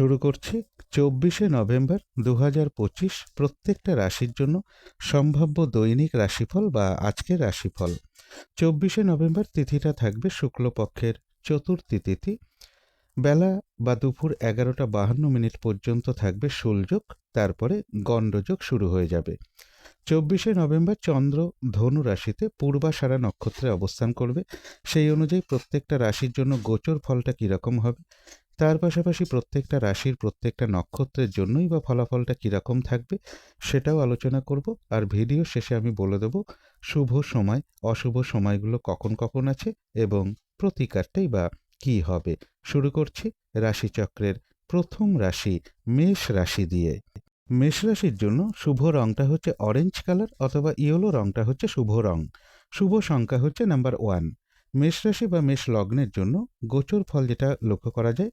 শুরু করছি চব্বিশে নভেম্বর দু পঁচিশ প্রত্যেকটা রাশির জন্য সম্ভাব্য দৈনিক রাশিফল বা আজকের রাশিফল। চব্বিশে নভেম্বর তিথিটা থাকবে শুক্লপক্ষের চতুর্থী তিথি। বেলা বা দুপুর এগারোটা বাহান্ন মিনিট পর্যন্ত থাকবে শুলযোগ, তারপরে গণ্ডযোগ শুরু হয়ে যাবে। চব্বিশে নভেম্বর চন্দ্র ধনু রাশিতে পূর্বাষাঢ়া নক্ষত্রে অবস্থান করবে। সেই অনুযায়ী প্রত্যেকটা রাশির জন্য গোচর ফলটা কীরকম হবে? তার পাশাপাশি প্রত্যেকটা রাশির প্রত্যেকটা নক্ষত্রের জন্যই বা ফলাফলটা কীরকম থাকবে সেটাও আলোচনা করব। আর ভিডিও শেষে আমি বলে দেব, শুভ সময়, অশুভ সময়গুলো কখন কখন আছে এবং প্রতিকারটাই বা কী হবে। শুরু করছি রাশিচক্রের প্রথম রাশি, মেষ রাশি দিয়ে। মেষ রাশির জন্য শুভ রংটা হচ্ছে অরেঞ্জ কালার অথবা ইয়েলো রংটা হচ্ছে শুভ রং। শুভ সংখ্যা হচ্ছে নাম্বার ওয়ান মেষ রাশি বা মেষ লগ্নের জন্য গোচর ফল যেটা লক্ষ্য করা যায়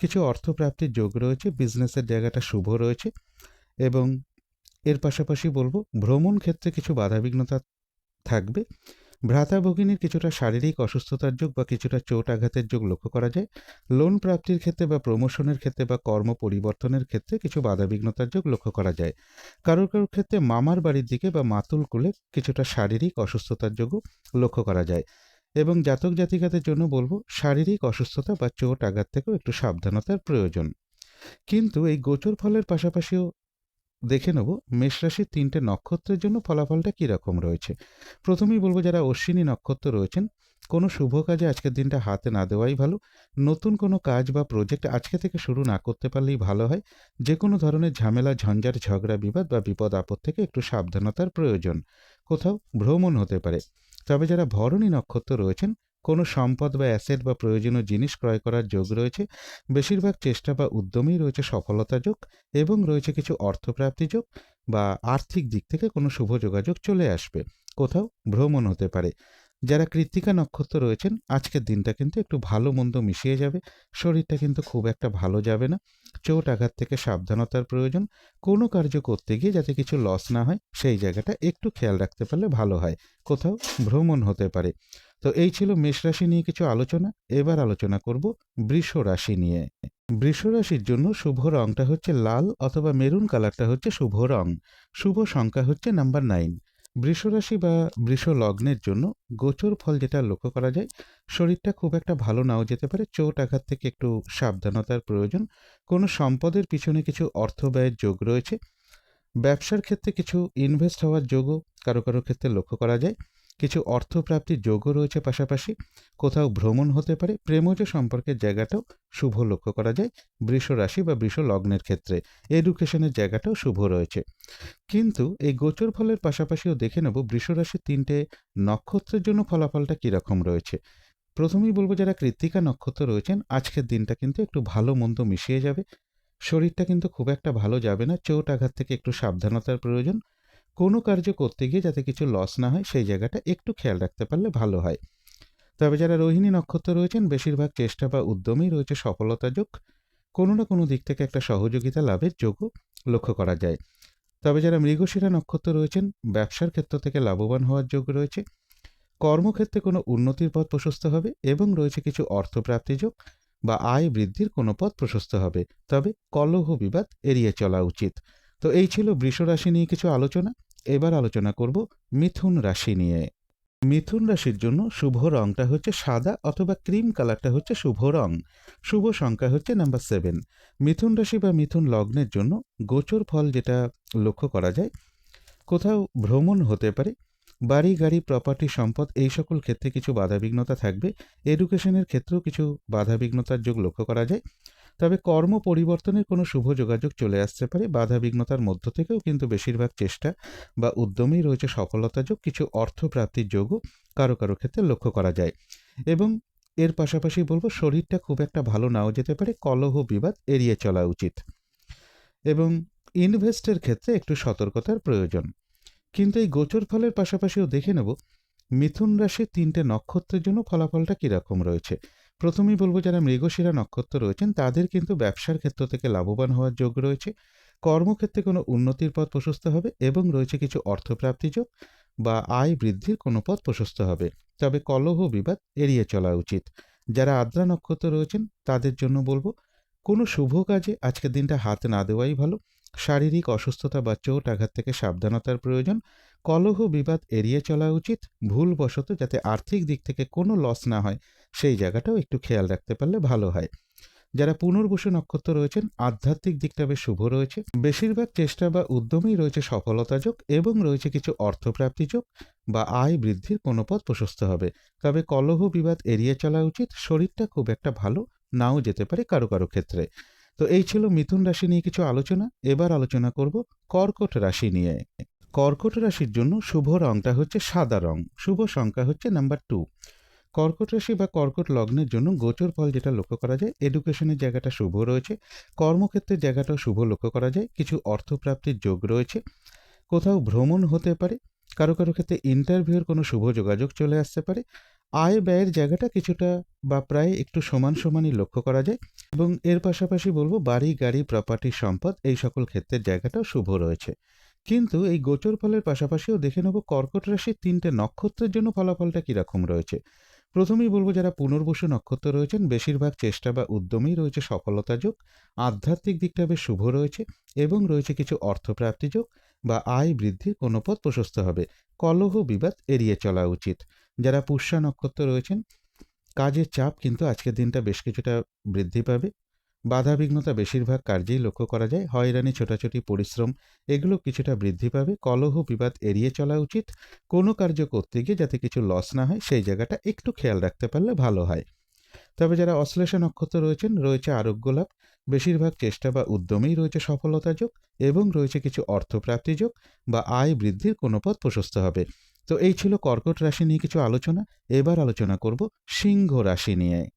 কিছু অর্থপ্রাপ্তির যোগ রয়েছে বিজনেসের জায়গাটা শুভ রয়েছে এবং এর পাশাপাশি বলব, ভ্রমণ ক্ষেত্রে কিছু বাধাবিঘ্নতা থাকবে। ভ্রাতা ভগিনীর কিছুটা শারীরিক অসুস্থতার যোগ বা কিছুটা চোট আঘাতের যোগ লক্ষ্য করা যায়। লোন প্রাপ্তির ক্ষেত্রে বা প্রমোশনের ক্ষেত্রে বা কর্ম পরিবর্তনের ক্ষেত্রে কিছু বাধাবিঘ্নতার যোগ লক্ষ্য করা যায়। কারোর কারোর ক্ষেত্রে মামার বাড়ির দিকে বা মাতুল কুলে কিছুটা শারীরিক অসুস্থতার যোগও লক্ষ্য করা যায়। এবং জাতক জাতিকাদের জন্য বলব, শারীরিক অসুস্থতা বা চোট আঘাত থেকেও একটু সাবধানতার প্রয়োজন। কিন্তু এই গোচর ফলের পাশাপাশিও দেখে নেব মেষরাশির তিনটে নক্ষত্রের জন্য ফলাফলটা কীরকম রয়েছে। প্রথমেই বলব, যারা অশ্বিনী নক্ষত্র রয়েছেন, কোনো শুভ কাজে আজকের দিনটা হাতে না দেওয়াই ভালো। নতুন কোনো কাজ বা প্রজেক্ট আজকে থেকে শুরু না করতে পারলেই ভালো হয়। যে কোনো ধরনের ঝামেলা, ঝঞ্ঝাট, ঝগড়া, বিবাদ বা বিপদ আপদ থেকে একটু সাবধানতার প্রয়োজন। কোথাও ভ্রমণ হতে পারে। তবে যারা ভরণী নক্ষত্র রয়েছেন, কোনো সম্পদ বা অ্যাসেট বা প্রয়োজনীয় জিনিস ক্রয় করার যোগ রয়েছে। বেশিরভাগ চেষ্টা বা উদ্যমেই রয়েছে সফলতা যোগ এবং রয়েছে কিছু অর্থপ্রাপ্তি যোগ বা আর্থিক দিক থেকে কোনো শুভ যোগাযোগ চলে আসবে। কোথাও ভ্রমণ হতে পারে। যারা কৃত্তিকা নক্ষত্র রয়েছেন, আজকের দিনটা কিন্তু একটু ভালো মন্দ মিশিয়ে যাবে। শরীরটা কিন্তু খুব একটা ভালো যাবে না। চোট আঘাত থেকে সাবধানতার প্রয়োজন। কোনো কার্য করতে গিয়ে যাতে কিছু লস না হয়, সেই জায়গাটা একটু খেয়াল রাখতে পারলে ভালো হয়। কোথাও ভ্রমণ হতে পারে। তো এই ছিল মেষ রাশি নিয়ে কিছু আলোচনা। এবার আলোচনা করব বৃষ রাশি নিয়ে। বৃষ রাশির জন্য শুভ রংটা হচ্ছে লাল অথবা মেরুন কালারটা হচ্ছে শুভ রং। শুভ সংখ্যা হচ্ছে নাম্বার নাইন বৃষরাশি বা বৃষ লগ্নের জন্য গোচর ফল যেটা লক্ষ্য করা যায়, শরীরটা খুব একটা ভালো নাও যেতে পারে। চোট আঘাত থেকে একটু সাবধানতার প্রয়োজন। কোনো সম্পদের পিছনে কিছু অর্থ ব্যয়ের যোগ রয়েছে। ব্যবসার ক্ষেত্রে কিছু ইনভেস্ট হওয়ার যোগও কারও কারও ক্ষেত্রে লক্ষ্য করা যায়। কিছু অর্থপ্রাপ্তির যোগও রয়েছে পাশাপাশি। কোথাও ভ্রমণ হতে পারে, প্রেমজ সম্পর্কের জায়গাটাও শুভ লক্ষ্য করা যায়, বৃষ রাশি বা বৃষ লগ্নের ক্ষেত্রে। এডুকেশনের জায়গাটাও শুভ রয়েছে। কিন্তু এই গোচর ফলের পাশাপাশিও দেখে নেব বৃষ রাশির তিনটে নক্ষত্রের জন্য ফলাফলটা কীরকম রয়েছে। প্রথমেই বলব যারা কৃত্তিকা নক্ষত্র রয়েছেন, আজকের দিনটা কিন্তু একটু ভালো মন্দ মিশিয়ে যাবে। শরীরটা কিন্তু খুব একটা ভালো যাবে না, চোট আঘাত থেকে একটু সাবধানতার প্রয়োজন। কোনো কার্য করতে গিয়ে যাতে কিছু লস না হয়, সেই জায়গাটা একটু খেয়াল রাখতে পারলে ভালো হয়। তবে যারা রোহিণী নক্ষত্র রয়েছেন, বেশিরভাগ চেষ্টা বা উদ্যমেই রয়েছে সফলতা যোগ। কোনো না কোনো দিক থেকে একটা সহযোগিতা লাভের যোগও লক্ষ্য করা যায়। তবে যারা মৃগশিরা নক্ষত্র রয়েছেন, ব্যবসার ক্ষেত্র থেকে লাভবান হওয়ার যোগ রয়েছে। কর্মক্ষেত্রে কোনো উন্নতির পথ প্রশস্ত হবে এবং রয়েছে কিছু অর্থপ্রাপ্তি যোগ বা আয় বৃদ্ধির কোনো পথ প্রশস্ত হবে। তবে কলহ বিবাদ এড়িয়ে চলা উচিত। তো এই ছিল বৃষরাশি নিয়ে কিছু আলোচনা। এবার আলোচনা করব মিথুন রাশি নিয়ে। মিথুন রাশির জন্য শুভ রংটা হচ্ছে সাদা অথবা ক্রিম কালারটা হচ্ছে শুভ রং। শুভ সংখ্যা হচ্ছে নাম্বার সেভেন। মিথুন রাশি বা মিথুন লগ্নের জন্য গোচর ফল যেটা লক্ষ্য করা যায়, কোথাও ভ্রমণ হতে পারে, বাড়ি, গাড়ি প্রপার্টি সম্পদ এই সকল ক্ষেত্রে কিছু বাধাবিঘ্নতা থাকবে। এডুকেশনের ক্ষেত্রেও কিছু বাধাবিঘ্নতার যোগ লক্ষ্য করা যায়। তবে কর্ম পরিবর্তনের কোনো শুভ যোগাযোগ চলে আসতে পারে। বাধা বিঘ্নতার মধ্য থেকেও কিন্তু বেশিরভাগ চেষ্টা বা উদ্যমেই রয়েছে সফলতা যোগ, কিছু অর্থ প্রাপ্তির যোগও কারও কারও ক্ষেত্রে লক্ষ্য করা যায়। এবং এর পাশাপাশি বলব, শরীরটা খুব একটা ভালো নাও যেতে পারে, কলহ বিবাদ এড়িয়ে চলা উচিত। এবং ইনভেস্টের ক্ষেত্রে একটু সতর্কতার প্রয়োজন। কিন্তু এই গোচর ফলের পাশাপাশিও দেখে নেব, মিথুন রাশির তিনটে নক্ষত্রের জন্য ফলাফলটা কীরকম রয়েছে? প্রথমেই বলব, যারা মৃগশিরা নক্ষত্র রয়েছেন, তাদের কিন্তু ব্যবসার ক্ষেত্র থেকে লাভবান হওয়ার যোগ রয়েছে। কর্মক্ষেত্রে কোনো উন্নতির পথ প্রশস্ত হবে এবং রয়েছে কিছু অর্থপ্রাপ্তি যোগ বা আয় বৃদ্ধির কোনো পথ প্রশস্ত হবে। তবে কলহ বিবাদ এড়িয়ে চলা উচিত। যারা আদ্রা নক্ষত্র রয়েছেন, তাদের জন্য বলব, কোনো শুভ কাজে আজকের দিনটা হাত না দেওয়াই ভালো। শারীরিক অসুস্থতা বা চোট আঘাত থেকে সাবধানতার প্রয়োজন। কলহ বিবাদ এড়িয়ে চলা উচিত, ভুলবশত যাতে আর্থিক দিক থেকে কোনো লস না হয়, সেই জায়গাটাও একটু খেয়াল রাখতে পারলে ভালো হয়। যারা পুনর্বসু নক্ষত্র রয়েছেন, আধ্যাত্মিক দিকটা বেশ শুভ রয়েছে। বেশিরভাগ চেষ্টা বা উদ্যমেই রয়েছে সফলতা যোগ এবং রয়েছে কিছু অর্থপ্রাপ্তি যোগ বা আয় বৃদ্ধির কোনো পথ প্রশস্ত হবে। তবে কলহ বিবাদ এড়িয়ে চলা উচিত, শরীরটা খুব একটা ভালো নাও যেতে পারে কারও কারও ক্ষেত্রে। তো এই ছিল মিথুন রাশি নিয়ে কিছু আলোচনা। এবার আলোচনা করব কর্কট রাশি নিয়ে। কর্কট রাশির জন্য শুভ রংটা হচ্ছে সাদা রং। শুভ সংখ্যা হচ্ছে নাম্বার টু কর্কট রাশি বা কর্কট লগ্নের জন্য গোচর ফল যেটা লক্ষ্য করা যায় এডুকেশনের জায়গাটা শুভ রয়েছে, কর্মক্ষেত্রের জায়গাটাও শুভ লক্ষ্য করা যায়, কিছু অর্থপ্রাপ্তির যোগ রয়েছে, কোথাও ভ্রমণ হতে পারে, কারও কারও ক্ষেত্রে ইন্টারভিউর কোনো শুভ যোগাযোগ চলে আসতে পারে, আয় ব্যয়ের জায়গাটা কিছুটা বা প্রায় একটু সমান সমানই লক্ষ্য করা যায় এবং এর পাশাপাশি বলব বাড়ি, গাড়ি প্রপার্টি সম্পদ, এই সকল ক্ষেত্রের জায়গাটাও শুভ রয়েছে। কিন্তু এই গোচর ফলের পাশাপাশিও দেখে নেব কর্কট রাশির তিনটে নক্ষত্রের জন্য ফলাফলটা কীরকম রয়েছে। প্রথমেই বলব যারা পুনর্বসু নক্ষত্র রয়েছেন, বেশিরভাগ চেষ্টা বা উদ্যমেই রয়েছে সফলতা যোগ, আধ্যাত্মিক দিকটা বেশ শুভ রয়েছে এবং রয়েছে কিছু অর্থপ্রাপ্তি যোগ বা আয় বৃদ্ধির কোনো পথ প্রশস্ত হবে। কলহ বিবাদ এড়িয়ে চলা উচিত। যারা পুষ্যা নক্ষত্র রয়েছেন, কাজের চাপ কিন্তু আজকের দিনটা বেশ কিছুটা বৃদ্ধি পাবে। বাধাবিঘ্নতা বেশিরভাগ কার্যেই লক্ষ্য করা যায়। হয়রানি, ছোটাছুটি, পরিশ্রম, এগুলো কিছুটা বৃদ্ধি পাবে। কলহ, বিবাদ এড়িয়ে চলা উচিত। কোনো কার্য করতে গিয়ে যাতে কিছু লস না হয়, সেই জায়গাটা একটু খেয়াল রাখতে পারলে ভালো হয়। তবে যারা অশ্লেষা নক্ষত্র রয়েছেন, রয়েছে আরোগ্য লাভ। বেশিরভাগ চেষ্টা বা উদ্যমেই রয়েছে সফলতা যোগ এবং রয়েছে কিছু অর্থপ্রাপ্তি যোগ বা আয় বৃদ্ধির কোনো পথ প্রশস্ত হবে। তো এই ছিল কর্কট রাশি নিয়ে কিছু আলোচনা। এবার আলোচনা করব সিংহ রাশি নিয়ে।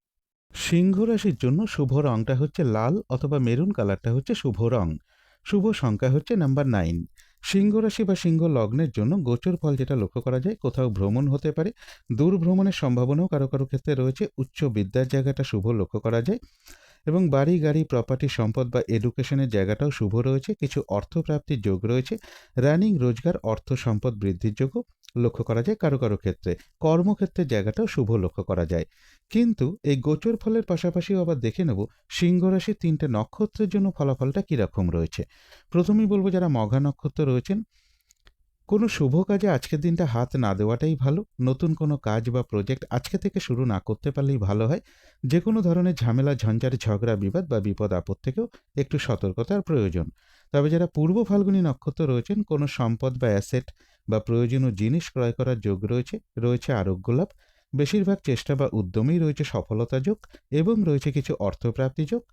সিংহ রাশির জন্য শুভ রংটা হচ্ছে লাল অথবা মেরুন কালারটা হচ্ছে শুভ রং। শুভ সংখ্যা হচ্ছে নাম্বার নাইন। সিংহ রাশি বা সিংহ লগ্নের জন্য গোচর ফল যেটা লক্ষ্য করা যায়, কোথাও ভ্রমণ হতে পারে। দূর ভ্রমণের সম্ভাবনাও কারও কারও ক্ষেত্রে রয়েছে। উচ্চ বিদ্যার জায়গাটা শুভ লক্ষ্য করা যায়। এবং বাড়ি, গাড়ি প্রপার্টি সম্পদ বা এডুকেশনের জায়গাটাও শুভ রয়েছে। কিছু অর্থপ্রাপ্তির যোগ রয়েছে। রানিং রোজগার, অর্থ সম্পদ বৃদ্ধির যোগও লক্ষ্য করা যায় কারও কারও ক্ষেত্রে। কর্মক্ষেত্রের জায়গাটাও শুভ লক্ষ্য করা যায়। কিন্তু এই গোচর ফলের পাশাপাশিও আবার দেখে নেব, সিংহ রাশির তিনটে নক্ষত্রের জন্য ফলাফলটা কীরকম রয়েছে। প্রথমেই বলব যারা মঘা নক্ষত্র রয়েছেন কোনো শুভ কাজে আজকের দিনটা হাত না দেওয়াটাই ভালো। নতুন কোনো কাজ বা প্রজেক্ট আজকে থেকে শুরু না করতে পারলেই ভালো হয়। যে কোনো ধরনের ঝামেলা ঝঞ্ঝার ঝগড়া, বিবাদ বা বিপদ আপদ থেকেও একটু সতর্কতার প্রয়োজন। তবে যারা পূর্ব ফাল্গুনী নক্ষত্র রয়েছেন, কোনো সম্পদ বা অ্যাসেট বা প্রয়োজনীয় জিনিস ক্রয় করার যোগ রয়েছে রয়েছে আরোগ্য লাভ বেশিরভাগ চেষ্টা বা উদ্যমেই রয়েছে সফলতা যোগ এবং রয়েছে কিছু অর্থপ্রাপ্তি যোগ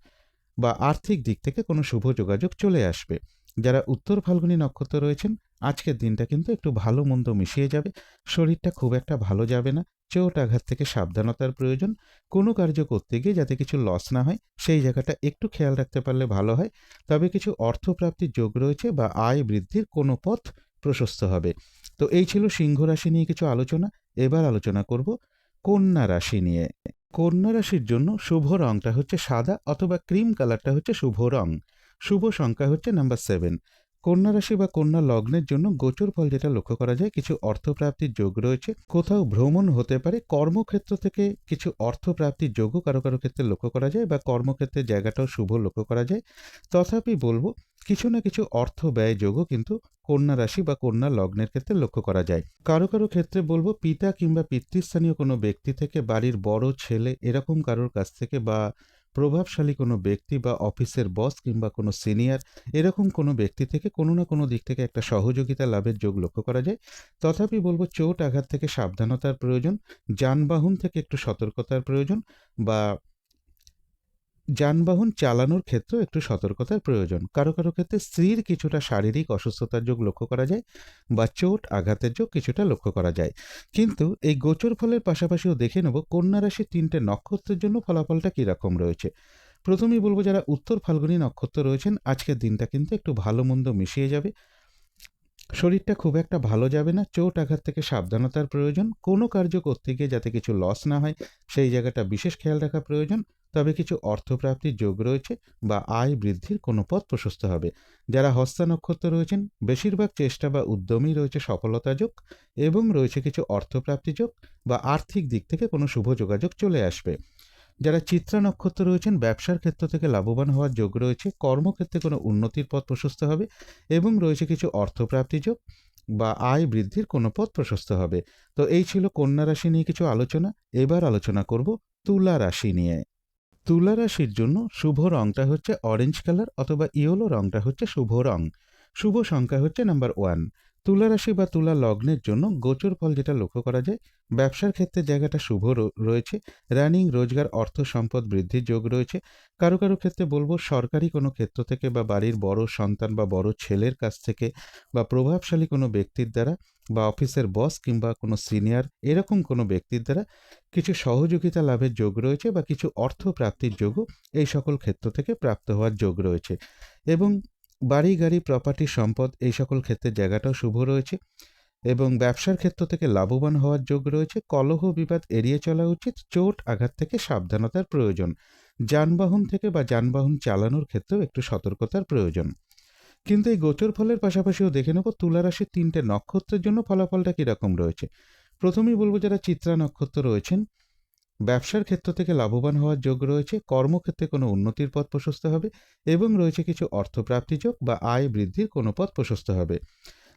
বা আর্থিক দিক থেকে কোনো শুভ যোগাযোগ চলে আসবে। যারা উত্তর ফাল্গুনী নক্ষত্র রয়েছেন আজকের দিনটা কিন্তু একটু ভালো মন্দ মিশিয়ে যাবে, শরীরটা খুব একটা ভালো যাবে না, চোট আঘাত থেকে সাবধানতার প্রয়োজন, কোনো কার্য করতে গিয়ে যাতে কিছু লস না হয়, সেই জায়গাটা একটু খেয়াল রাখতে পারলে ভালো হয়, তবে কিছু অর্থপ্রাপ্তির যোগ রয়েছে বা আয় বৃদ্ধির কোনো পথ প্রশস্ত হবে। তো এই ছিল সিংহ রাশি নিয়ে কিছু আলোচনা, এবার আলোচনা করব কন্যা রাশি নিয়ে। কন্যা রাশির জন্য শুভ রংটা হচ্ছে সাদা অথবা ক্রিম কালারটা হচ্ছে শুভ রং, শুভ সংখ্যা হচ্ছে নাম্বার সেভেন কন্যা রাশি বা কন্যা লগ্নের জন্য গোচর ফল যেটা লক্ষ্য করা যায়, কিছু অর্থপ্রাপ্তির যোগ রয়েছে। কোথাও ভ্রমণ হতে পারে, কর্মক্ষেত্র থেকে কিছু অর্থপ্রাপ্তির যোগও কারও কারও ক্ষেত্রে লক্ষ্য করা যায় বা কর্মক্ষেত্রের জায়গাটাও শুভ লক্ষ্য করা যায়। তথাপি বলব, কিছু না কিছু অর্থ ব্যয় যোগও কিন্তু কন্যা রাশি বা কন্যা লগ্নের ক্ষেত্রে লক্ষ্য করা যায়। কারও কারও ক্ষেত্রে বলব, পিতা কিংবা পিতৃস্থানীয় কোনো ব্যক্তি থেকে বাড়ির বড় ছেলে এরকম কারোর কাছ থেকে বা প্রভাবশালী কোনো ব্যক্তি বা অফিসের বস কিংবা কোনো সিনিয়র এরকম কোনো ব্যক্তি থেকে কোনো না কোনো দিক থেকে একটা সহযোগিতা লাভের যোগ লক্ষ্য করা যায়। তথাপি বলব চোট আঘাত থেকে সাবধানতার প্রয়োজন, যানবাহন থেকে একটু সতর্কতার প্রয়োজন বা যানবাহন চালানোর ক্ষেত্রেও একটু সতর্কতার প্রয়োজন। কারও কারও ক্ষেত্রে স্ত্রীর কিছুটা শারীরিক অসুস্থতার যোগ লক্ষ্য করা যায় বা চোট আঘাতের যোগ কিছুটা লক্ষ্য করা যায়। কিন্তু এই গোচর ফলের পাশাপাশিও দেখে নেব কন্যা রাশির তিনটে নক্ষত্রের জন্য ফলাফলটা কীরকম রয়েছে। প্রথমেই বলব যারা উত্তর ফাল্গুনী নক্ষত্র রয়েছেন, আজকের দিনটা কিন্তু একটু ভালো মন্দ মিশিয়ে যাবে। শরীরটা খুব একটা ভালো যাবে না, চোট আঘাত থেকে সাবধানতার প্রয়োজন, কোনো কার্য করতে গিয়ে যাতে কিছু লস না হয়, সেই জায়গাটা বিশেষ খেয়াল রাখা প্রয়োজন। তবে কিছু অর্থপ্রাপ্তির যোগ রয়েছে বা আয় বৃদ্ধির কোনো পথ প্রশস্ত হবে। যারা হস্তা নক্ষত্র রয়েছেন, বেশিরভাগ চেষ্টা বা উদ্যমেই রয়েছে সফলতা যোগ এবং রয়েছে কিছু অর্থপ্রাপ্তি যোগ বা আর্থিক দিক থেকে কোনো শুভ যোগাযোগ চলে আসবে। যারা চিত্রা নক্ষত্র রয়েছেন, ব্যবসার ক্ষেত্র থেকে লাভবান হওয়ার যোগ রয়েছে। কর্মক্ষেত্রে কোনো উন্নতির পথ প্রশস্ত হবে এবং রয়েছে কিছু অর্থপ্রাপ্তি যোগ বা আয় বৃদ্ধির কোনো পথ প্রশস্ত হবে। তো এই ছিল কন্যা রাশি নিয়ে কিছু আলোচনা। এবার আলোচনা করব তুলা রাশি নিয়ে। তুলা রাশির জন্য শুভ রংটা হচ্ছে অরেঞ্জ কালার অথবা ইয়েলো রংটা হচ্ছে শুভ রং। শুভ সংখ্যা হচ্ছে নাম্বার ওয়ান তুলা রাশি বা তুলা লগ্নের জন্য গোচর ফল যেটা লক্ষ্য করা যায়, ব্যবসার ক্ষেত্রে জায়গাটা শুভ রয়েছে, রানিং, রোজগার, অর্থ সম্পদ বৃদ্ধির যোগ রয়েছে। কারও কারও ক্ষেত্রে বলব, সরকারি কোনো ক্ষেত্র থেকে বা বাড়ির বড় সন্তান বা বড় ছেলের কাছ থেকে বা প্রভাবশালী কোনো ব্যক্তির দ্বারা বা অফিসের বস কিংবা কোনো সিনিয়র এরকম কোনো ব্যক্তির দ্বারা কিছু সহযোগিতা লাভের যোগ রয়েছে বা কিছু অর্থ প্রাপ্তির যোগও এই সকল ক্ষেত্র থেকে প্রাপ্ত হওয়ার যোগ রয়েছে। এবং বাড়ি, গাড়ি প্রপার্টি সম্পদ এই সকল ক্ষেত্রে জায়গাটাও শুভ রয়েছে এবং ব্যবসার ক্ষেত্র থেকে লাভবান হওয়ার যোগ রয়েছে। কলহ বিবাদ এড়িয়ে চলা উচিত, চোট আঘাত থেকে সাবধানতার প্রয়োজন, যানবাহন থেকে বা যানবাহন চালানোর ক্ষেত্রেও একটু সতর্কতার প্রয়োজন। কিন্তু এই গোচর ফলের পাশাপাশিও দেখে নেব, তুলা রাশির তিনটে নক্ষত্রের জন্য ফলাফলটা কীরকম রয়েছে। প্রথমেই বলব যারা চিত্রা নক্ষত্র রয়েছেন ব্যবসার ক্ষেত্র থেকে লাভবান হওয়ার যোগ রয়েছে, কর্মক্ষেত্রে কোনো উন্নতির পথ প্রশস্ত হবে এবং রয়েছে কিছু অর্থপ্রাপ্তি যোগ বা আয় বৃদ্ধির কোনো পথ প্রশস্ত হবে।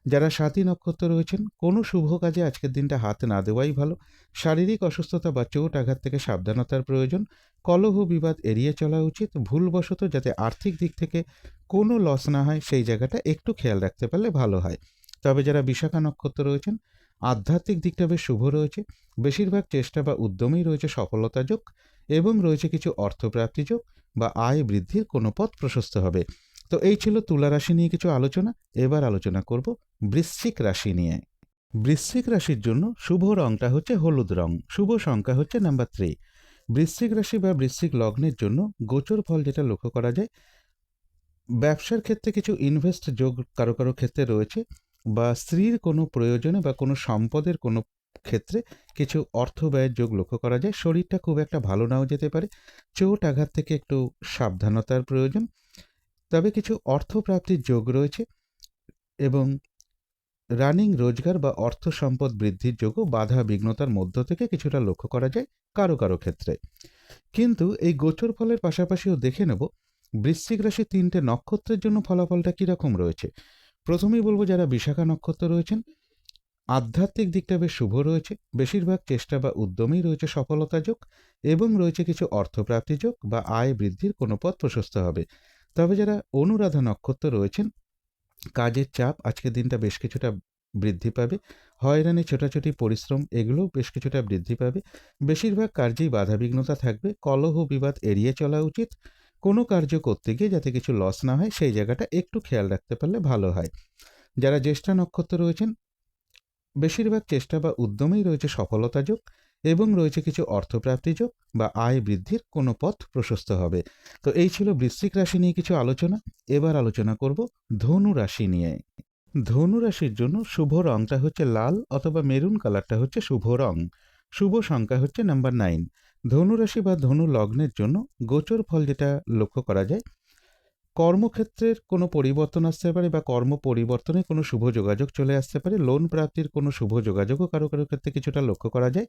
যারা সাতী নক্ষত্র রয়েছেন, কোনো শুভ কাজে আজকের দিনটা হাত না দেওয়াই ভালো। শারীরিক অসুস্থতা বা চোট আঘাত থেকে সাবধানতার প্রয়োজন। কলহ বিবাদ এড়িয়ে চলা উচিত। ভুলবশত যাতে আর্থিক দিক থেকে কোনো লস না হয়, সেই জায়গাটা একটু খেয়াল রাখতে পারলে ভালো হয়। তবে যারা বিশাখা নক্ষত্র রয়েছেন আধ্যাত্মিক দিকটা বেশ শুভ রয়েছে। বেশিরভাগ চেষ্টা বা উদ্যমেই রয়েছে সফলতা যোগ এবং রয়েছে কিছু অর্থপ্রাপ্তি যোগ বা আয় বৃদ্ধির কোনো পথ প্রশস্ত হবে। তো এই ছিল তুলা রাশি নিয়ে কিছু আলোচনা। এবার আলোচনা করব বৃশ্চিক রাশি নিয়ে। বৃশ্চিক রাশির জন্য শুভ রংটা হচ্ছে হলুদ রং। শুভ সংখ্যা হচ্ছে নাম্বার থ্রি। বৃশ্চিক রাশি বা বৃশ্চিক লগ্নের জন্য গোচর ফল যেটা লক্ষ্য করা যায়, ব্যবসার ক্ষেত্রে কিছু ইনভেস্ট যোগ কারও কারও ক্ষেত্রে রয়েছে। বা স্ত্রীর কোনো প্রয়োজনে বা কোনো সম্পদের কোনো ক্ষেত্রে কিছু অর্থ ব্যয়ের যোগ লক্ষ্য করা যায়। শরীরটা খুব একটা ভালো নাও যেতে পারে। চোট আঘাত থেকে একটু সাবধানতার প্রয়োজন। তবে কিছু অর্থ প্রাপ্তির যোগ রয়েছে এবং রানিং রোজগার বা অর্থ সম্পদ বৃদ্ধির যোগও বাধা বিঘ্নতার মধ্য থেকে কিছুটা লক্ষ্য করা যায় কারও কারও ক্ষেত্রে। কিন্তু এই গোচর ফলের পাশাপাশিও দেখে নেব বৃশ্চিক রাশি তিনটে নক্ষত্রের জন্য ফলাফলটা কীরকম রয়েছে। প্রথমেই বলব যারা বিশাখা নক্ষত্র রয়েছেন, আধ্যাত্মিক দিকটা বেশ শুভ রয়েছে। বেশিরভাগ চেষ্টা বা উদ্যমেই রয়েছে সফলতা যোগ এবং রয়েছে কিছু অর্থপ্রাপ্তি যোগ বা আয় বৃদ্ধির কোনো পথ প্রশস্ত হবে। তবে যারা অনুরাধা নক্ষত্র রয়েছেন, কাজের চাপ আজকের দিনটা বেশ কিছুটা বৃদ্ধি পাবে। হয়রানি, ছোটাছুটি, পরিশ্রম এগুলোও বেশ কিছুটা বৃদ্ধি পাবে। বেশিরভাগ কার্যেই বাধাবিঘ্নতা থাকবে। কলহ বিবাদ এড়িয়ে চলা উচিত। কোনো কার্য করতে গিয়ে যাতে কিছু লস না হয়, সেই জায়গাটা একটু খেয়াল রাখতে পারলে ভালো হয়। যারা জ্যেষ্ঠা নক্ষত্র রয়েছেন, বেশিরভাগ চেষ্টা বা উদ্যমেই রয়েছে সফলতা যোগ এবং রয়েছে কিছু অর্থপ্রাপ্তি যোগ বা আয় বৃদ্ধির কোনো পথ প্রশস্ত হবে। তো এই ছিল বৃশ্চিক রাশি নিয়ে কিছু আলোচনা। এবার আলোচনা করব ধনু রাশি নিয়ে। ধনু রাশির জন্য শুভ রংটা হচ্ছে লাল অথবা মেরুন কালারটা হচ্ছে শুভ রং। শুভ সংখ্যা হচ্ছে নাম্বার নাইন ধনু রাশি বা ধনু লগ্নের জন্য গোচর ফল যেটা লক্ষ্য করা যায়, কর্মক্ষেত্রের কোনো পরিবর্তন আসতে পারে বা কর্ম পরিবর্তনে কোনো শুভ যোগাযোগ চলে আসতে পারে, লোন প্রাপ্তির কোনো শুভ যোগাযোগও কারও কারও ক্ষেত্রে কিছুটা লক্ষ্য করা যায়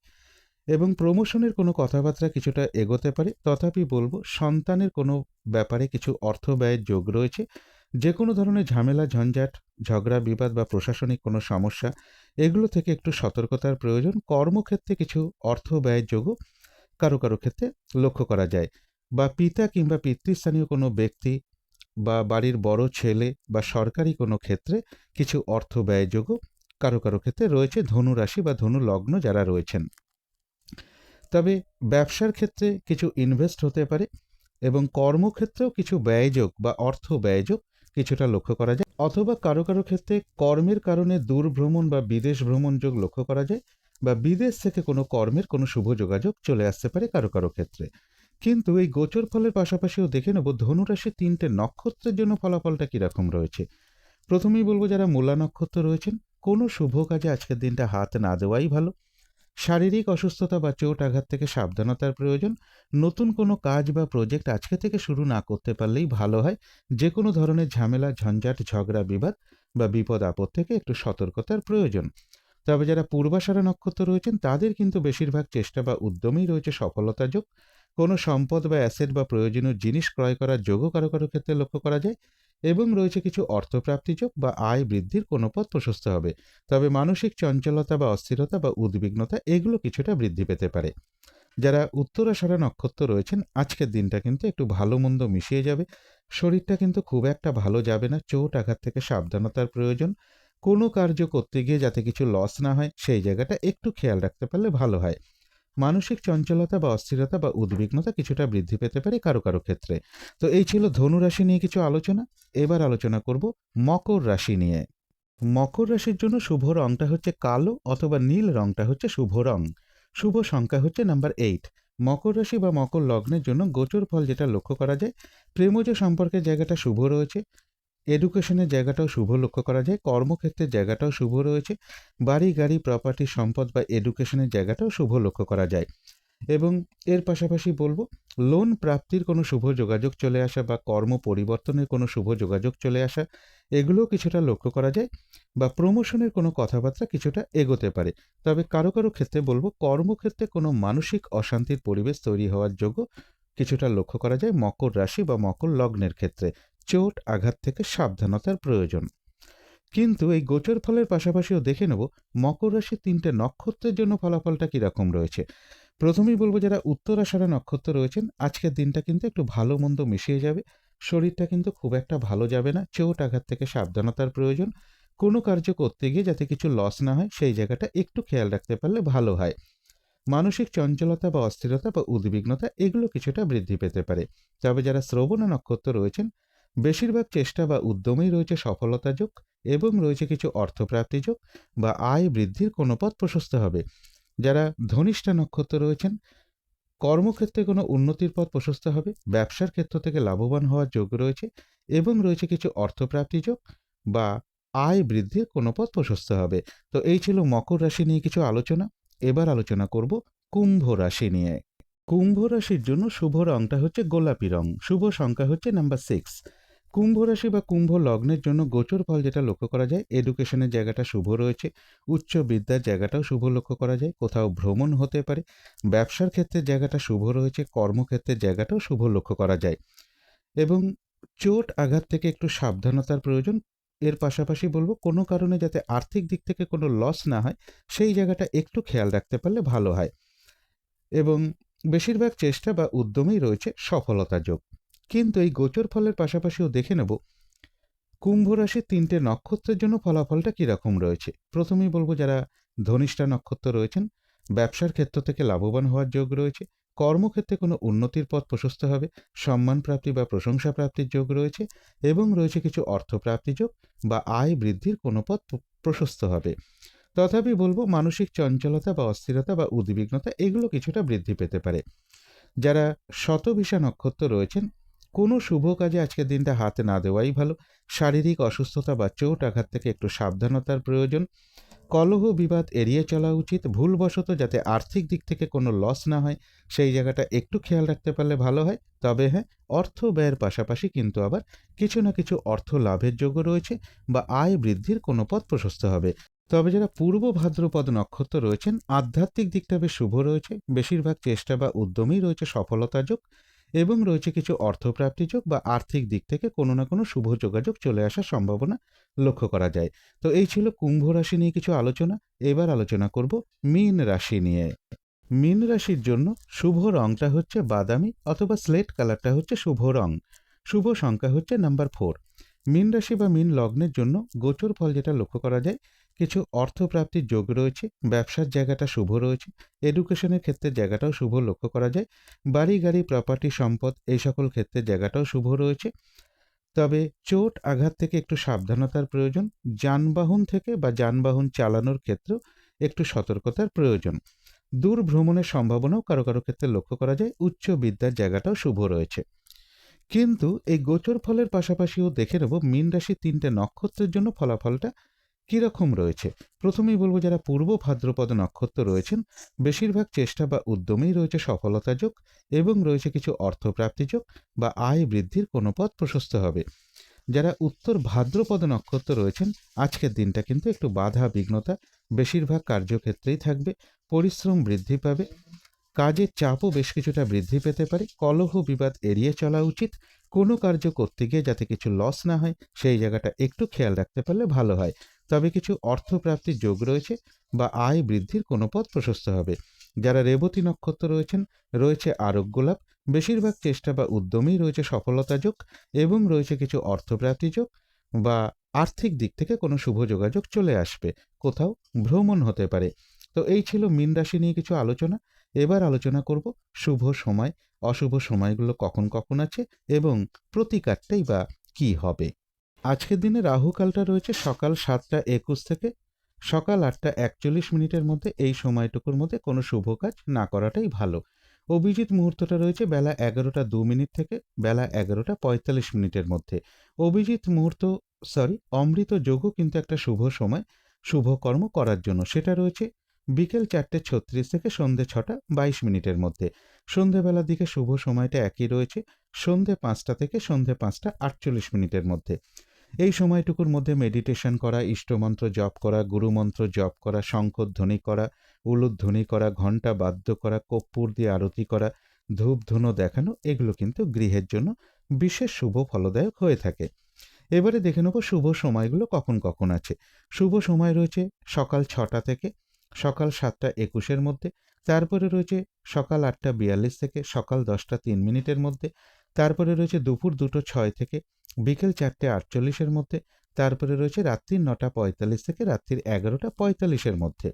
এবং প্রমোশনের কোনো কথাবার্তা কিছুটা এগোতে পারে। তথাপি বলব, সন্তানের কোনো ব্যাপারে কিছু অর্থ ব্যয়ের যোগ রয়েছে যে কোনো ধরনের ঝামেলা, ঝঞ্ঝাট, ঝগড়া, বিবাদ বা প্রশাসনিক কোনো সমস্যা, এগুলো থেকে একটু সতর্কতার প্রয়োজন। কর্মক্ষেত্রে কিছু অর্থ ব্যয়ের যোগও কারও কারও ক্ষেত্রে লক্ষ্য করা যায়। বা পিতা কিংবা পিতৃস্থানীয় কোনো ব্যক্তি বা বাড়ির বড় ছেলে বা সরকারি কোনো ক্ষেত্রে কিছু অর্থ ব্যয়যোগও কারও কারও ক্ষেত্রে রয়েছে ধনু রাশি বা ধনু লগ্ন যারা রয়েছেন। তবে ব্যবসার ক্ষেত্রে কিছু ইনভেস্ট হতে পারে এবং কর্মক্ষেত্রেও কিছু ব্যয়যোগ বা অর্থ ব্যয়যোগ কিছুটা লক্ষ্য করা যায়। অথবা কারও কারও ক্ষেত্রে কর্মের কারণে দূর ভ্রমণ বা বিদেশ ভ্রমণ যোগ লক্ষ্য করা যায়। বা বিদেশ থেকে কোনো কর্মের কোনো শুভ যোগাযোগ চলে আসতে পারে কারও কারও ক্ষেত্রে। কিন্তু এই গোচর ফলের পাশাপাশিও দেখে নেব ধনুরাশির তিনটে নক্ষত্রের জন্য ফলাফলটা কীরকম রয়েছে। প্রথমেই বলব যারা মূলা নক্ষত্র রয়েছেন, কোনো শুভ কাজে আজকের দিনটা হাত না দেওয়াই ভালো। শারীরিক অসুস্থতা বা চোট আঘাত থেকে সাবধানতার প্রয়োজন। নতুন কোনো কাজ বা প্রজেক্ট আজকে থেকে শুরু না করতে পারলেই ভালো হয়। যে কোনো ধরনের ঝামেলা, ঝঞ্ঝাট, ঝগড়া, বিবাদ বা বিপদ আপদ থেকে একটু সতর্কতার প্রয়োজন। তবে যারা পূর্বাশারা নক্ষত্র রয়েছেন, তাদের কিন্তু বেশিরভাগ চেষ্টা বা উদ্যমেই রয়েছে সফলতা যোগ কোনো সম্পদ বা অ্যাসেট বা প্রয়োজনীয় জিনিস ক্রয় করার যোগও কারও কারও ক্ষেত্রে লক্ষ্য করা যায় এবং রয়েছে কিছু অর্থপ্রাপ্তি যোগ বা আয় বৃদ্ধির কোনো পথ প্রশস্ত হবে। তবে মানসিক চঞ্চলতা বা অস্থিরতা বা উদ্বিগ্নতা, এগুলো কিছুটা বৃদ্ধি পেতে পারে। যারা উত্তরাষাঢ়া নক্ষত্র রয়েছেন, আজকের দিনটা কিন্তু একটু ভালো মন্দ মিশিয়ে যাবে। শরীরটা কিন্তু খুব একটা ভালো যাবে না। চোট, আঘাত থেকে সাবধানতার প্রয়োজন। কোনো কার্য করতে গিয়ে যাতে কিছু লস না হয়, সেই জায়গাটা একটু খেয়াল রাখতে পারলে ভালো হয়। মানসিক চঞ্চলতা বা অস্থিরতা বা উদ্বিগ্নতা কিছুটা বৃদ্ধি পেতে পারে কারও কারও ক্ষেত্রে। তো এই ছিল ধনু রাশি নিয়ে কিছু আলোচনা। এবার আলোচনা করব মকর রাশি নিয়ে। মকর রাশির জন্য শুভ রংটা হচ্ছে কালো অথবা নীল রংটা হচ্ছে শুভ রং। শুভ সংখ্যা হচ্ছে নাম্বার এইট মকর রাশি বা মকর লগ্নের জন্য গোচর ফল যেটা লক্ষ্য করা যায়, প্রেমজ সম্পর্কের জায়গাটা শুভ রয়েছে। এডুকেশনের জায়গাটাও শুভ লক্ষ্য করা যায়। কর্মক্ষেত্রের জায়গাটাও শুভ রয়েছে। বাড়ি, গাড়ি প্রপার্টি সম্পদ বা এডুকেশনের জায়গাটাও শুভ লক্ষ্য করা যায়। এবং এর পাশাপাশি বলব লোন প্রাপ্তির কোনো শুভ যোগাযোগ চলে আসা বা কর্ম পরিবর্তনের কোনো শুভ যোগাযোগ চলে আসা, এগুলোও কিছুটা লক্ষ্য করা যায় বা প্রমোশনের কোনো কথাবার্তা কিছুটা এগোতে পারে। তবে কারও কারও ক্ষেত্রে বলব, কর্মক্ষেত্রে কোনো মানসিক অশান্তির পরিবেশ তৈরি হওয়ার যোগ্য কিছুটা লক্ষ্য করা যায় মকর রাশি বা মকর লগ্নের ক্ষেত্রে। চোট, আঘাত থেকে সাবধানতার প্রয়োজন। কিন্তু এই গোচর ফলের পাশাপাশিও দেখে নেব মকর রাশির তিনটে নক্ষত্রের জন্য ফলাফলটা কীরকম রয়েছে। প্রথমেই বলব যারা উত্তর উত্তরাষাঢ়া নক্ষত্র রয়েছেন, আজকের দিনটা কিন্তু একটু ভালো মন্দ মিশিয়ে যাবে। শরীরটা কিন্তু খুব একটা ভালো যাবে না, চোট, আঘাত থেকে সাবধানতার প্রয়োজন। কোনো কার্য করতে গিয়ে যাতে কিছু লস না হয়, সেই জায়গাটা একটু খেয়াল রাখতে পারলে ভালো হয়। মানসিক চঞ্চলতা বা অস্থিরতা বা উদ্বিগ্নতা এগুলো কিছুটা বৃদ্ধি পেতে পারে। তবে যারা শ্রবণ নক্ষত্র রয়েছেন বেশিরভাগ চেষ্টা বা উদ্যমেই রয়েছে সফলতা যোগ এবং রয়েছে কিছু অর্থপ্রাপ্তি যোগ বা আয় বৃদ্ধির কোনো পথ প্রশস্ত হবে। যারা ধনিষ্ঠা নক্ষত্র রয়েছেন, কর্মক্ষেত্রে কোনো উন্নতির পথ প্রশস্ত হবে, ব্যবসার ক্ষেত্র থেকে লাভবান হওয়ার যোগ রয়েছে এবং রয়েছে কিছু অর্থপ্রাপ্তি যোগ বা আয় বৃদ্ধির কোনো পথ প্রশস্ত হবে। তো এই ছিল মকর রাশি নিয়ে কিছু আলোচনা। এবার আলোচনা করব কুম্ভ রাশি নিয়ে। কুম্ভ রাশির জন্য শুভ রংটা হচ্ছে গোলাপি রং। শুভ সংখ্যা হচ্ছে নাম্বার সিক্স কুম্ভ রাশি বা কুম্ভ লগ্নের জন্য গোচর ফল যেটা লক্ষ্য করা যায় এডুকেশনের জায়গাটা শুভ রয়েছে, উচ্চ বিদ্যার জায়গাটাও শুভ লক্ষ্য করা যায়, কোথাও ভ্রমণ হতে পারে, ব্যবসার ক্ষেত্রে জায়গাটা শুভ রয়েছে, কর্মক্ষেত্রের জায়গাটাও শুভ লক্ষ্য করা যায়। এবং চোট আঘাত থেকে একটু সাবধানতার প্রয়োজন, এর পাশাপাশি বলব কোনো কারণে যাতে আর্থিক দিক থেকে কোনো লস না হয়, সেই জায়গাটা একটু খেয়াল রাখতে পারলে ভালো হয়। এবং বেশিরভাগ চেষ্টা বা উদ্যমেই রয়েছে সফলতা যোগ। কিন্তু এই গোচর ফলের পাশাপাশিও দেখে নেব। কুম্ভ রাশির তিনটে নক্ষত্রের জন্য ফলাফলটা কীরকম রয়েছে? প্রথমেই বলব যারা ধনিষ্ঠা নক্ষত্র রয়েছেন, ব্যবসার ক্ষেত্র থেকে লাভবান হওয়ার যোগ রয়েছে, কর্মক্ষেত্রে কোনো উন্নতির পথ প্রশস্ত হবে, সম্মান প্রাপ্তি বা প্রশংসা প্রাপ্তির যোগ রয়েছে এবং রয়েছে কিছু অর্থপ্রাপ্তি যোগ বা আয় বৃদ্ধির কোনো পথ প্রশস্ত হবে। তথাপি বলব মানসিক চঞ্চলতা বা অস্থিরতা বা উদ্বিগ্নতা এগুলো কিছুটা বৃদ্ধি পেতে পারে। যারা শতভিষা নক্ষত্র রয়েছেন কোনো শুভ কাজে আজকের দিনটা হাতে না দেওয়াই ভালো। শারীরিক অসুস্থতা বা চোট আঘাত থেকে একটু সাবধানতার প্রয়োজন। কলহ বিবাদ এড়িয়ে চলা উচিত। ভুলবশত যাতে আর্থিক দিক থেকে কোনো লস না হয়, সেই জায়গাটা একটু খেয়াল রাখতে পারলে ভালো হয়। তবে হ্যাঁ অর্থ ব্যয়ের পাশাপাশি কিন্তু আবার কিছু না কিছু অর্থ লাভের যোগ্য রয়েছে বা আয় বৃদ্ধির কোনো পথ প্রশস্ত হবে। তবে যারা পূর্ব ভাদ্রপদ নক্ষত্র রয়েছেন, আধ্যাত্মিক দিকটা বেশ শুভ রয়েছে। বেশিরভাগ চেষ্টা বা উদ্যমেই রয়েছে সফলতা যোগ। এবং রয়েছে কিছু অর্থপ্রাপ্তি যোগ বা আর্থিক দিক থেকে কোনো না কোনো শুভ যোগাযোগ চলে আসার সম্ভাবনা লক্ষ্য করা যায়। তো এই ছিল কুম্ভ রাশি নিয়ে কিছু আলোচনা। এবার আলোচনা করব মীন রাশি নিয়ে। মীন রাশির জন্য শুভ রংটা হচ্ছে বাদামি অথবা স্লেট কালারটা হচ্ছে শুভ রং। শুভ সংখ্যা হচ্ছে নাম্বার ফোর। মীন রাশি বা মীন লগ্নের জন্য গোচর ফল যেটা লক্ষ্য করা যায় কিছু অর্থপ্রাপ্তির যোগ রয়েছে, ব্যবসার জায়গাটা শুভ রয়েছে এডুকেশনের ক্ষেত্রে জায়গাটাও শুভ লক্ষ্য করা যায়, বাড়ি, গাড়ি প্রপার্টি সম্পদ এই সকল ক্ষেত্রে জায়গাটাও শুভ রয়েছে। তবে চোট আঘাত থেকে একটু সাবধানতার প্রয়োজন, যানবাহন থেকে বা যানবাহন চালানোর ক্ষেত্রেও একটু সতর্কতার প্রয়োজন। দূর ভ্রমণের সম্ভাবনাও কারও কারও ক্ষেত্রে লক্ষ্য করা যায়, উচ্চ বিদ্যার জায়গাটাও শুভ রয়েছে। কিন্তু এই গোচর ফলের পাশাপাশিও দেখে নেব, মীন রাশির তিনটে নক্ষত্রের জন্য ফলাফলটা কীরকম রয়েছে? প্রথমেই বলব যারা পূর্ব ভাদ্রপদ নক্ষত্র রয়েছেন, বেশিরভাগ চেষ্টা বা উদ্যমেই রয়েছে সফলতা যোগ এবং রয়েছে কিছু অর্থপ্রাপ্তি যোগ বা আয় বৃদ্ধির কোনো পথ প্রশস্ত হবে। যারা উত্তর ভাদ্রপদ নক্ষত্র রয়েছেন, আজকের দিনটা কিন্তু একটু বাধা বিঘ্নতা, বেশিরভাগ কার্যক্ষেত্রেই থাকবে, পরিশ্রম বৃদ্ধি পাবে, কাজের চাপও বেশ কিছুটা বৃদ্ধি পেতে পারে, কলহ বিবাদ এড়িয়ে চলা উচিত, কোনো কার্য করতে গিয়ে যাতে কিছু লস না হয়, সেই জায়গাটা একটু খেয়াল রাখতে পারলে ভালো হয়। তবে কিছু অর্থপ্রাপ্তির যোগ রয়েছে বা আয় বৃদ্ধির কোনো পথ প্রশস্ত হবে। যারা রেবতী নক্ষত্র রয়েছেন, রয়েছে আরোগ্য লাভ বেশিরভাগ চেষ্টা বা উদ্যমেই রয়েছে সফলতা যোগ এবং রয়েছে কিছু অর্থপ্রাপ্তি যোগ বা আর্থিক দিক থেকে কোনো শুভ যোগাযোগ চলে আসবে, কোথাও ভ্রমণ হতে পারে। তো এই ছিল মীন রাশি নিয়ে কিছু আলোচনা। এবার আলোচনা করব শুভ সময়, অশুভ সময়গুলো কখন কখন আছে এবং প্রতিকারটাই বা কি হবে। আজকের দিনে রাহুকালটা রয়েছে সকাল সাতটা একুশ থেকে সকাল আটটা একচল্লিশ মিনিটের মধ্যে। এই সময়টুকুর মধ্যে কোনো শুভ কাজ না করাটাই ভালো। অভিজিৎ মুহূর্তটা রয়েছে বেলা এগারোটা দু মিনিট থেকে বেলা এগারোটা পঁয়তাল্লিশ মিনিটের মধ্যে। অভিজিৎ মুহূর্ত সরি অমৃত যোগও কিন্তু একটা শুভ সময়, শুভ কর্ম করার জন্য। সেটা রয়েছে বিকেল চারটে ছত্রিশ থেকে সন্ধে ছটা বাইশ মিনিটের মধ্যে। সন্ধেবেলার দিকে শুভ সময়টা একই রয়েছে, সন্ধে পাঁচটা থেকে সন্ধে পাঁচটা আটচল্লিশ মিনিটের মধ্যে। এই সময়টুকুর মধ্যে মেডিটেশন করা, ইষ্টমন্ত্র জপ করা, গুরুমন্ত্র জপ করা শঙ্খধ্বনি করা উলুধ্বনি করা, ঘণ্টা বাদ্য করা কর্পূর দিয়ে আরতি করা, ধূপ ধুনো দেখানো, এগুলো কিন্তু গৃহের জন্য বিশেষ শুভ ফলদায়ক হয়ে থাকে। এবারে দেখে নেব শুভ সময়গুলো কখন কখন আছে। শুভ সময় রয়েছে সকাল ছটা থেকে সকাল সাতটা একুশের মধ্যে, তারপরে রয়েছে সকাল আটটা বিয়াল্লিশ থেকে সকাল দশটা তিন মিনিটের মধ্যে তারপরে রয়েছে দুপুর দুটো ছয় থেকে বিকেল চারটে আটচল্লিশের মধ্যে, তারপরে রয়েছে রাত্রির নটা পঁয়তাল্লিশ থেকে রাত্রির এগারোটা পঁয়তাল্লিশের মধ্যে।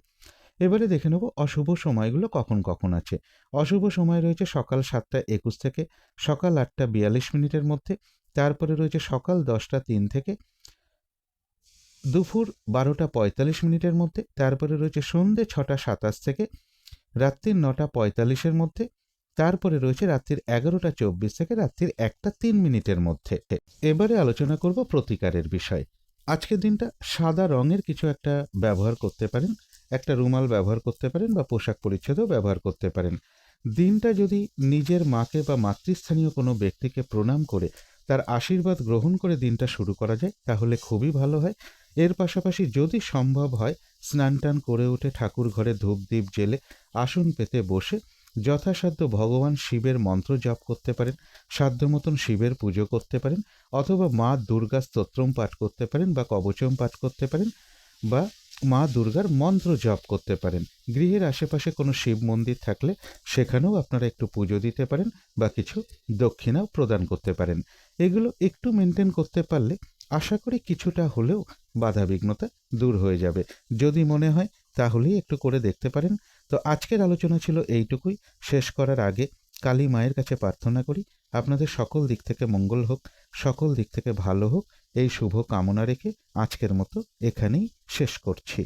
এবারে দেখে নেব অশুভ সময়গুলো কখন কখন আছে। অশুভ সময় রয়েছে সকাল সাতটা একুশ থেকে সকাল আটটা বিয়াল্লিশ মিনিটের মধ্যে, তারপরে রয়েছে সকাল দশটা তিন থেকে দুপুর বারোটা পঁয়তাল্লিশ মিনিটের মধ্যে, তারপরে রয়েছে সন্ধে ছটা সাতাশ থেকে রাত্রির নটা পঁয়তাল্লিশের মধ্যে তারপরে রয়েছে রাত্রির এগারোটা চব্বিশ থেকে রাত্রির একটা তিন মিনিটের মধ্যে। এবারে আলোচনা করব প্রতিকারের বিষয়। আজকের দিনটা সাদা রঙের কিছু একটা ব্যবহার করতে পারেন, একটা রুমাল ব্যবহার করতে পারেন বা পোশাক পরিচ্ছদও ব্যবহার করতে পারেন। দিনটা যদি নিজের মাকে বা মাতৃস্থানীয় কোনো ব্যক্তিকে প্রণাম করে, তার আশীর্বাদ গ্রহণ করে দিনটা শুরু করা যায়, তাহলে খুবই ভালো হয়। এর পাশাপাশি যদি সম্ভব হয় স্নান টান করে উঠে ঠাকুর ঘরে ধূপ দ্বীপ জেলে আসন পেতে বসে যথাসাধ্য ভগবান শিবের মন্ত্র জপ করতে পারেন, সাধ্য মতন শিবের পুজো করতে পারেন, অথবা মা দুর্গা স্তোত্রম পাঠ করতে পারেন বা কবচম পাঠ করতে পারেন বা মা দুর্গার মন্ত্র জপ করতে পারেন। গৃহের আশেপাশে কোনো শিব মন্দির থাকলে সেখানেও আপনারা একটু পুজো দিতে পারেন বা কিছু দক্ষিণাও প্রদান করতে পারেন। এগুলো একটু মেনটেন করতে পারলে আশা করি কিছুটা হলেও বাধাবিঘ্নতা দূর হয়ে যাবে। যদি মনে হয় তাহলেই একটু করে দেখতে পারেন। তো আজকের আলোচনা ছিল এইটুকুই। শেষ করার আগে কালী মায়ের কাছে প্রার্থনা করি, আপনাদের সকল দিক থেকে মঙ্গল হোক, সকল দিক থেকে ভালো হোক, এই শুভ কামনা রেখে আজকের মতো এখানেই শেষ করছি।